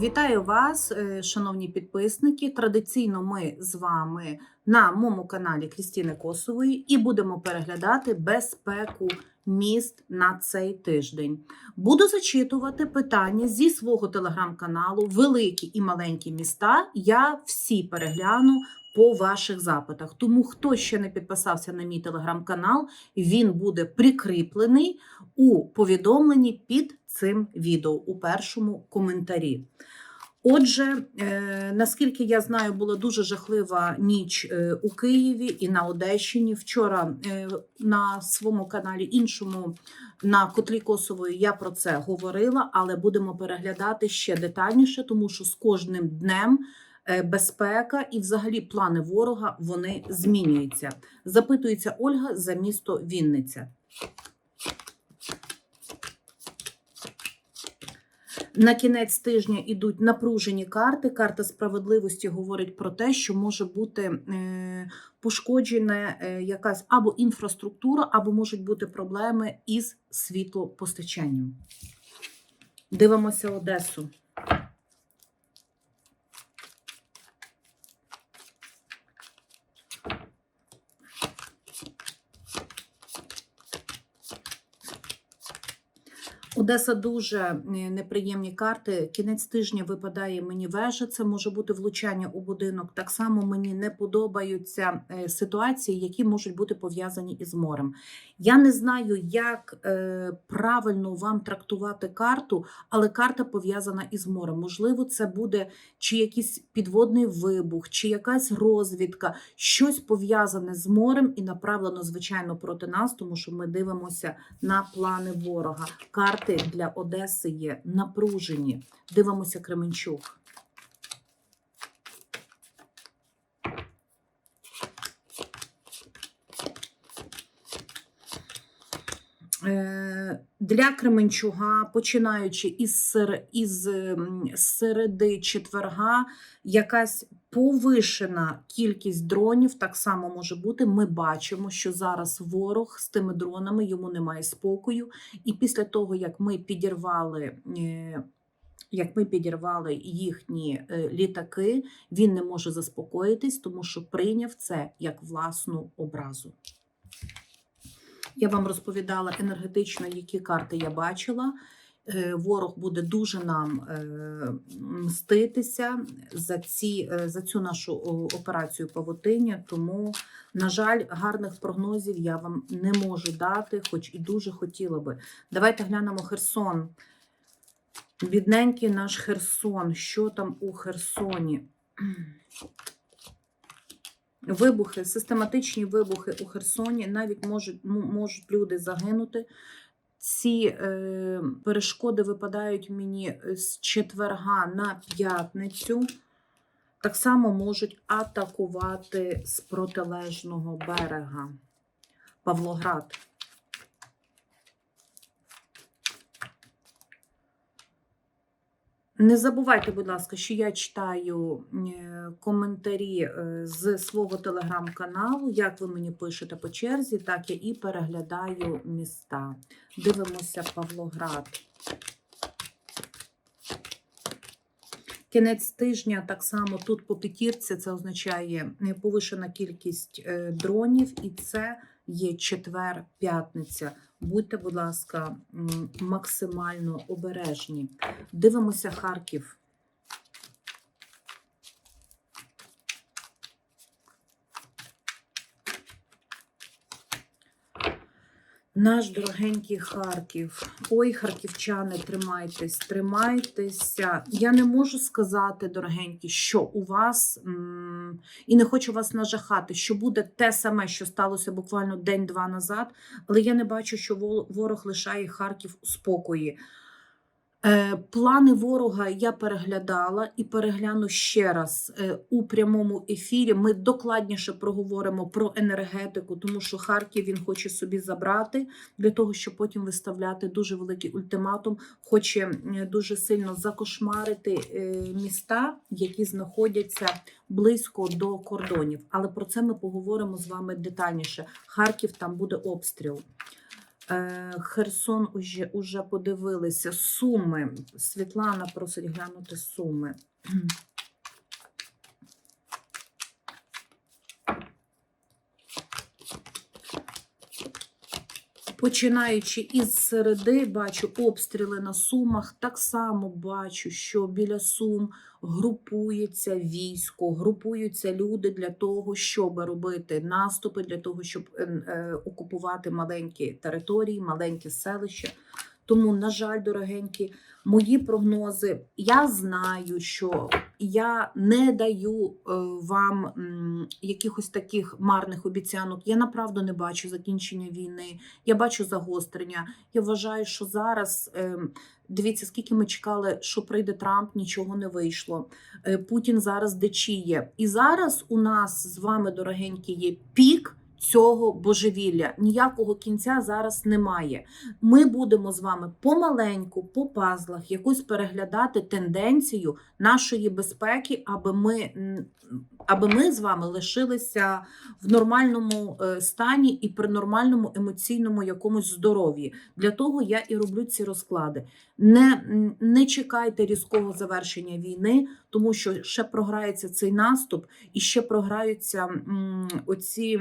Вітаю вас, е, шановні підписники. Традиційно ми з вами на моєму каналі Крістіни Косової і будемо переглядати безпеку міст на цей тиждень. Буду зачитувати питання зі свого телеграм-каналу Великі і маленькі міста. Я всі перегляну по ваших запитах. Тому хто ще не підписався на мій телеграм-канал, він буде прикріплений у повідомленні під цим відео у першому коментарі. Отже, е, наскільки я знаю, була дуже жахлива ніч е, у Києві і на Одещині. Вчора е, на своєму каналі іншому на котлі Косової я про це говорила, але будемо переглядати ще детальніше, тому що з кожним днем безпека і взагалі плани ворога вони змінюються. Запитується Ольга за місто Вінниця. На кінець тижня йдуть напружені карти. Карта справедливості говорить про те, що може бути е, пошкоджена е, якась або інфраструктура, або можуть бути проблеми із світлопостачанням. Дивимося Одесу. Одеса дуже неприємні карти. Кінець тижня випадає мені вежа. Це може бути влучання у будинок. Так само мені не подобаються е, ситуації, які можуть бути пов'язані із морем. Я не знаю, як е, правильно вам трактувати карту, але карта пов'язана із морем. Можливо, це буде чи якийсь підводний вибух, чи якась розвідка, щось пов'язане з морем і направлено, звичайно, проти нас, тому що ми дивимося на плани ворога. Карти для Одеси є напружені. Дивимося Кременчук. Е, Для Кременчуга, починаючи із, із середи четверга, якась повишена кількість дронів так само може бути. Ми бачимо, що зараз ворог з тими дронами йому немає спокою. І після того, як ми підірвали. е, Як ми підірвали їхні е, літаки, він не може заспокоїтись, тому що прийняв це як власну образу. Я вам розповідала енергетично, які карти я бачила. Е, Ворог буде дуже нам е, мститися за, ці, е, за цю нашу операцію павутиння. Тому, на жаль, гарних прогнозів я вам не можу дати, хоч і дуже хотіла би. Давайте глянемо Херсон. Бідненький наш Херсон. Що там у Херсоні? Вибухи, систематичні вибухи у Херсоні, навіть можуть, можуть люди загинути. Ці е, перешкоди випадають мені з четверга на п'ятницю. Так само можуть атакувати з протилежного берега. Павлоград. Не забувайте, будь ласка, що я читаю е, коментарі е, з свого телеграм-каналу. Як ви мені пишете по черзі, так я і переглядаю міста. Дивимося Павлоград. Кінець тижня так само тут по п'ятірці це означає е, повишена кількість дронів, і це є четвер-п'ятниця. Будьте, будь ласка, максимально обережні. Дивимося Харків. Наш дорогенький Харків. Ой, харківчани, тримайтесь, тримайтеся. Я не можу сказати, дорогенькі, що у вас, і не хочу вас нажахати, що буде те саме, що сталося буквально день-два назад, але я не бачу, що ворог лишає Харків у спокої. Е, Плани ворога я переглядала і перегляну ще раз е, у прямому ефірі. Ми докладніше проговоримо про енергетику, тому що Харків він хоче собі забрати для того, щоб потім виставляти дуже великий ультиматум. Хоче дуже сильно закошмарити е, міста, які знаходяться близько до кордонів. Але про це ми поговоримо з вами детальніше. Харків там буде обстріл. Е, Херсон уже, уже подивилися. Суми. Світлана просить глянути суми. Починаючи із середи, бачу обстріли на Сумах. Так само бачу, що біля Сум групується військо, групуються люди для того, щоб робити наступи, для того, щоб е, е, окупувати маленькі території, маленькі селища. Тому, на жаль, дорогенькі, мої прогнози. Я знаю, що я не даю е, вам якихось таких марних обіцянок. Я направду не бачу закінчення війни. Я бачу загострення. Я вважаю, що зараз е, дивіться, скільки ми чекали, що прийде Трамп, нічого не вийшло. Е, Путін зараз дичіє. І зараз у нас з вами, дорогенькі, є пік. Цього божевілля ніякого кінця зараз немає. Ми будемо з вами помаленьку, по пазлах, якусь переглядати тенденцію нашої безпеки, аби ми, аби ми з вами лишилися в нормальному е, стані і при нормальному емоційному якомусь здоров'ї. Для того я і роблю ці розклади. Не, не чекайте різкого завершення війни, тому що ще програється цей наступ і ще програються оці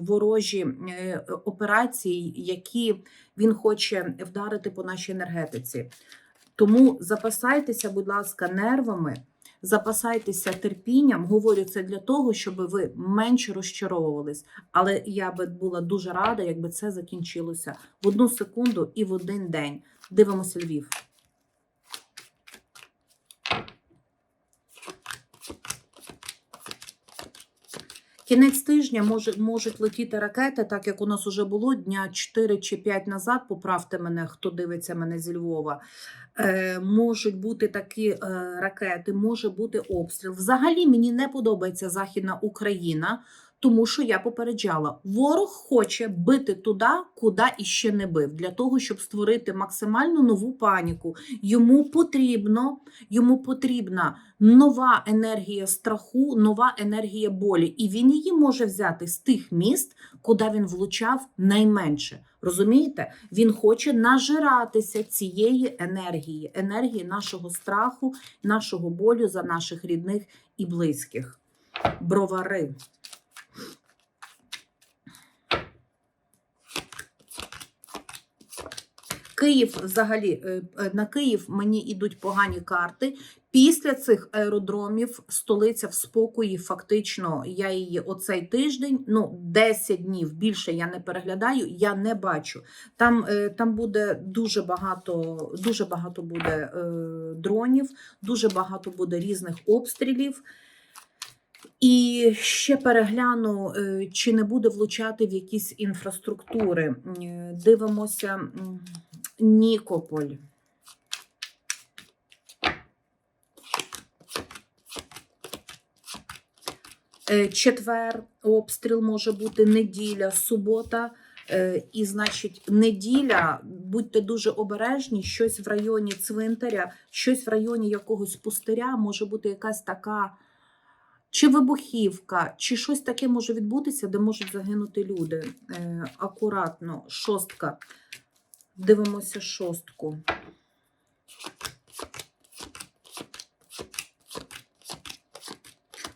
ворожі е, операції, які він хоче вдарити по нашій енергетиці. Тому запасайтеся, будь ласка, нервами, запасайтеся терпінням. Говорю це для того, щоб ви менше розчаровувались. Але я би була дуже рада, якби це закінчилося в одну секунду і в один день. Дивимося Львів. Кінець тижня може, можуть летіти ракети, так як у нас уже було дня 4 чи 5 назад. Поправте мене, хто дивиться мене зі Львова. Е, можуть бути такі е, ракети, може бути обстріл. Взагалі мені не подобається Західна Україна, тому що я попереджала, ворог хоче бити туди, куди іще не бив, для того, щоб створити максимально нову паніку. Йому потрібно, йому потрібна нова енергія страху, нова енергія болі, і він її може взяти з тих міст, куди він влучав найменше. Розумієте? Він хоче нажиратися цієї енергії, енергії нашого страху, нашого болю за наших рідних і близьких. Бровари. Київ взагалі е, е, на Київ мені йдуть погані карти. Після цих аеродромів столиця в спокої. Фактично, я її оцей тиждень, ну 10 днів більше я не переглядаю, я не бачу. Там, е, там буде дуже багато, дуже багато буде дронів, дуже багато буде різних обстрілів. І ще перегляну, чи не буде влучати в якісь інфраструктури. Дивимося Нікополь. Е, Четвер обстріл може бути неділя, субота. Е, І, значить, неділя, будьте дуже обережні, щось в районі цвинтаря, щось в районі якогось пустиря, може бути якась така чи вибухівка, чи щось таке може відбутися, де можуть загинути люди. Е, Акуратно, шостка. Дивимося шостку.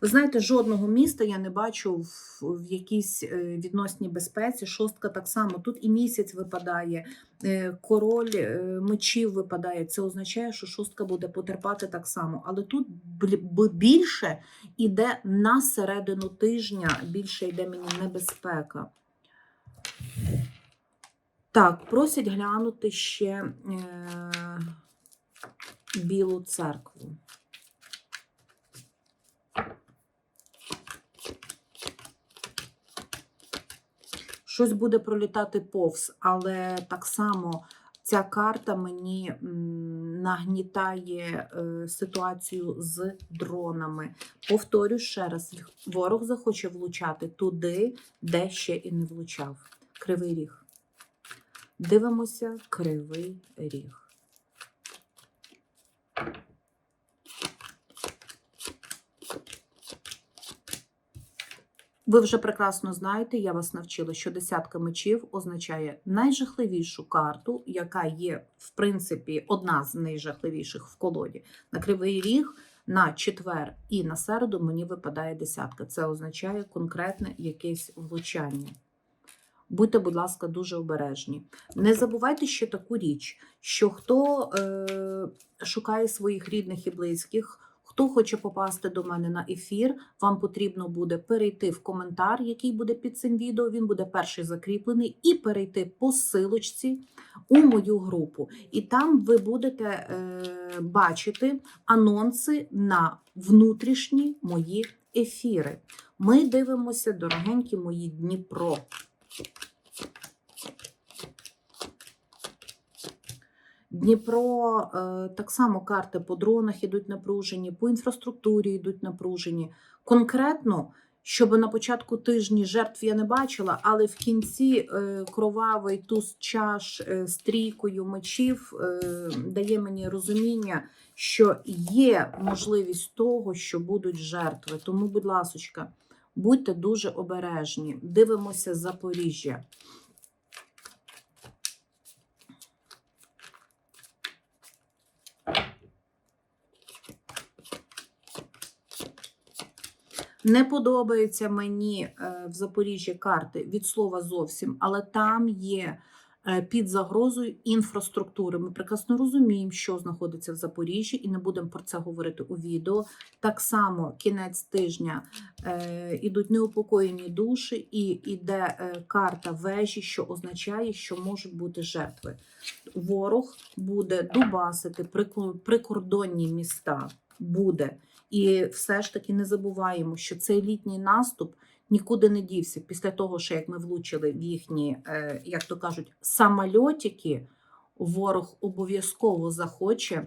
Ви знаєте, жодного міста я не бачу в, в якійсь е, відносній безпеці. Шостка так само. Тут і місяць випадає, е, король е, мечів випадає. Це означає, що шостка буде потерпати так само. Але тут більше іде на середину тижня, більше йде мені небезпека. Так, просять глянути ще е, Білу церкву. Щось буде пролітати повз, але так само ця карта мені нагнітає е, ситуацію з дронами. Повторю ще раз: ворог захоче влучати туди, де ще і не влучав. Кривий ріг. Дивимося кривий ріг. Ви вже прекрасно знаєте, я вас навчила, що десятка мечів означає найжахливішу карту, яка є, в принципі, одна з найжахливіших в колоді. На кривий ріг, на четвер і на середу мені випадає десятка. Це означає конкретне якесь влучання. Будьте, будь ласка, дуже обережні. Не забувайте ще таку річ, що хто е, шукає своїх рідних і близьких, хто хоче попасти до мене на ефір, вам потрібно буде перейти в коментар, який буде під цим відео. Він буде перший закріплений, і перейти по силочці у мою групу. І там ви будете е, бачити анонси на внутрішні мої ефіри. Ми дивимося, дорогенькі мої Дніпро. Дніпро е, так само карти по дронах ідуть напружені, по інфраструктурі йдуть напружені. Конкретно, щоб на початку тижні жертв я не бачила, але в кінці е, кровавий туз чаш е, з трійкою мечів е, дає мені розуміння, що є можливість того, що будуть жертви. Тому, будь ласочка, будьте дуже обережні. Дивимося Запоріжжя. Не подобаються мені е, в Запоріжжі карти від слова зовсім, але там є під загрозою інфраструктури. Ми прекрасно розуміємо, що знаходиться в Запоріжжі, і не будемо про це говорити у відео. Так само кінець тижня е, ідуть неупокоєні душі, і йде е, карта вежі, що означає, що можуть бути жертви. Ворог буде дубасити прикордонні міста. Буде. І все ж таки не забуваємо, що цей літній наступ нікуди не дівся. Після того, що як ми влучили в їхні, е, як то кажуть, самольотики, ворог обов'язково захоче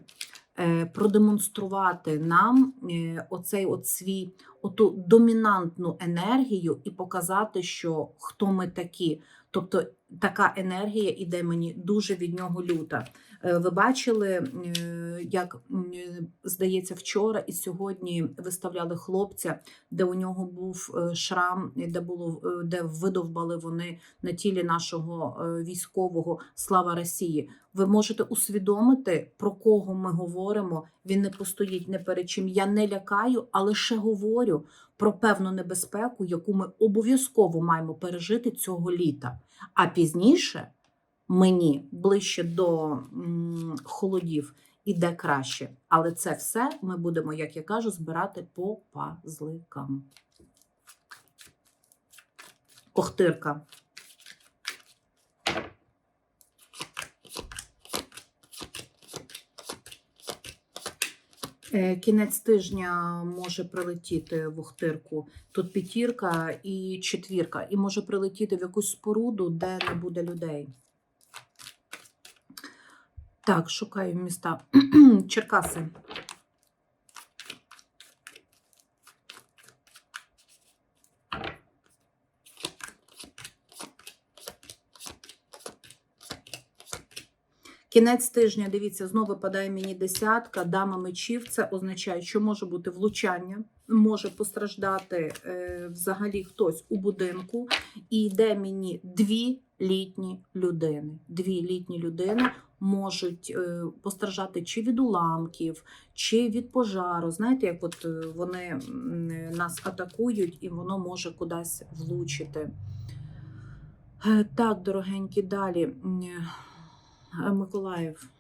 е, продемонструвати нам е, оцей от свій оту домінантну енергію і показати, що хто ми такі. Тобто така енергія іде мені дуже від нього люта. Е, Ви бачили, е, як е, здається, вчора і сьогодні виставляли хлопця, де у нього був шрам, де було де видовбали вони на тілі нашого військового слава Росії. Ви можете усвідомити, про кого ми говоримо. Він не постоїть не перед чим. Я не лякаю, а лише говорю про певну небезпеку, яку ми обов'язково маємо пережити цього літа. А пізніше мені ближче до холодів іде краще. Але це все ми будемо, як я кажу, збирати по пазликам. Охтирка. Е, Кінець тижня може прилетіти в Охтирку. Тут п'ятірка і четвірка, і може прилетіти в якусь споруду, де не буде людей. Так, шукаю міста. Черкаси. Кінець тижня, дивіться, знову випадає мені десятка, дама мечів. Це означає, що може бути влучання, може постраждати е, взагалі хтось у будинку. І йде мені дві літні людини. Дві літні людини можуть е, постраждати чи від уламків, чи від пожару. Знаєте, як от е, вони нас атакують, і воно може кудись влучити. Е, Так, дорогенькі, далі. Е, Миколаїв. Е,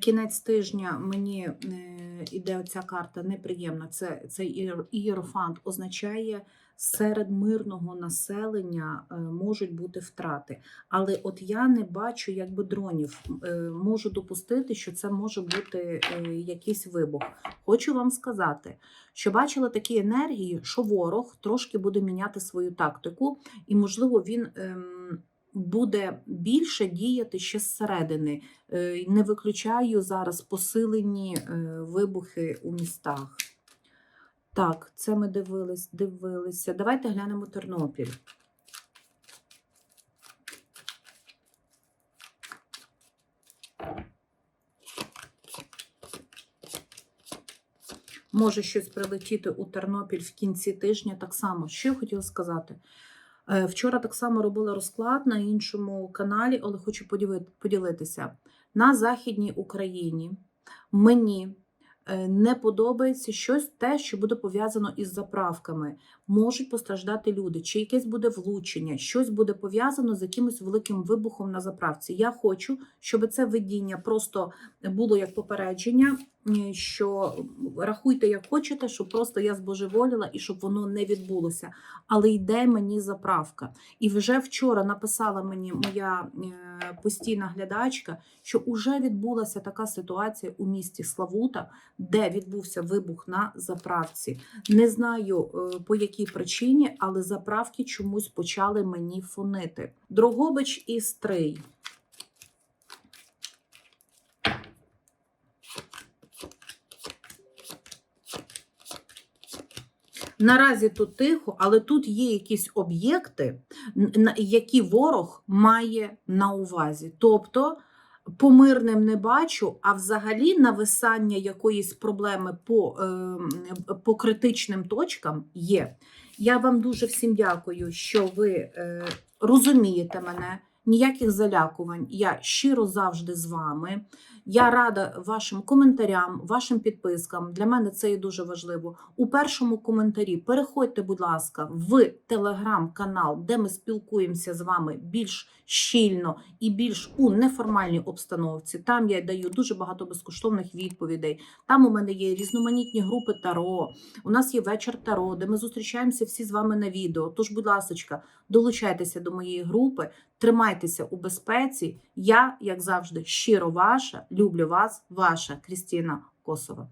Кінець тижня мені е, іде оця карта неприємна. Це цей ієрофант означає серед мирного населення е, можуть бути втрати. Але от я не бачу якби дронів. Е, Можу допустити, що це може бути е, якийсь вибух. Хочу вам сказати, що бачила такі енергії, що ворог трошки буде міняти свою тактику, і можливо він. Буде більше діяти ще зсередини. Е, Не виключаю зараз посилені е, вибухи у містах. Так, це ми дивились, дивилися. Давайте глянемо Тернопіль. Може щось прилетіти у Тернопіль в кінці тижня так само. Що я хотіла сказати? Е, Вчора так само робила розклад на іншому каналі, але хочу поділитися. На Західній Україні мені е, не подобається щось те, що буде пов'язано із заправками. Можуть постраждати люди, чи якесь буде влучення, щось буде пов'язано з якимось великим вибухом на заправці. Я хочу, щоб це видіння просто було як попередження, що рахуйте, як хочете, щоб просто я збожеволіла і щоб воно не відбулося. Але йде мені заправка. І вже вчора написала мені моя е, постійна глядачка, що вже відбулася така ситуація у місті Славута, де відбувся вибух на заправці. Не знаю е, по якій причині, але заправки чомусь почали мені фонити. Дрогобич і Стрий. Наразі тут тихо, але тут є якісь об'єкти, які ворог має на увазі. Тобто по мирним не бачу, а взагалі нависання якоїсь проблеми по, ем, по критичним точкам є. Я вам дуже всім дякую, що ви е, розумієте мене. Ніяких залякувань. Я щиро завжди з вами. Я рада вашим коментарям, вашим підпискам. Для мене це є дуже важливо. У першому коментарі переходьте, будь ласка, в телеграм-канал, де ми спілкуємося з вами більш щільно і більш у неформальній обстановці. Там я даю дуже багато безкоштовних відповідей. Там у мене є різноманітні групи Таро. У нас є вечір Таро, де ми зустрічаємося всі з вами на відео. Тож, будь ласка, долучайтеся до моєї групи, тримайтеся у безпеці. Я, як завжди, щиро ваша, Люблю вас, ваша Крістіна Косова.